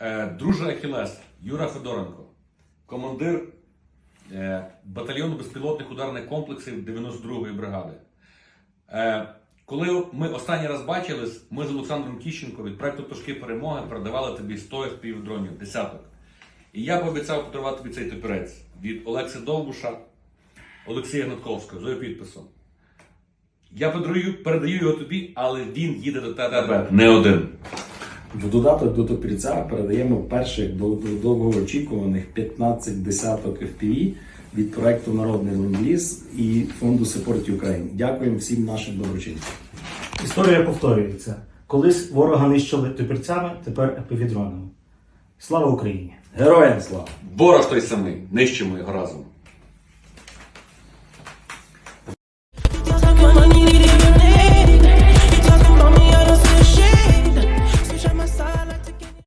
Е, Друже Ахілес, Юра Федоренко, командир е, батальйону безпілотних ударних комплексів 92-ї бригади. Е, Коли ми останній раз бачились, ми з Олександром Тіщенко від проекту Пташки перемоги передавали тобі 100 FPV дронів, десяток. І я пообіцяв подарувати тобі цей топірець від Олекси Довбуша, Олексія Гнатковського з його підписом. Я подарую, передаю його тобі, але він їде до тебе не один. В додаток до топірця передаємо перших довгоочікуваних 15 десяток FPV від проекту Народний ленд-ліз і фонду Support Ukraine. Дякуємо всім нашим доброчинцям. Історія повторюється. Колись ворога нищили топірцями, тепер епівідронами. Слава Україні! Героям слава! Ворог той самий, нищимо його разом.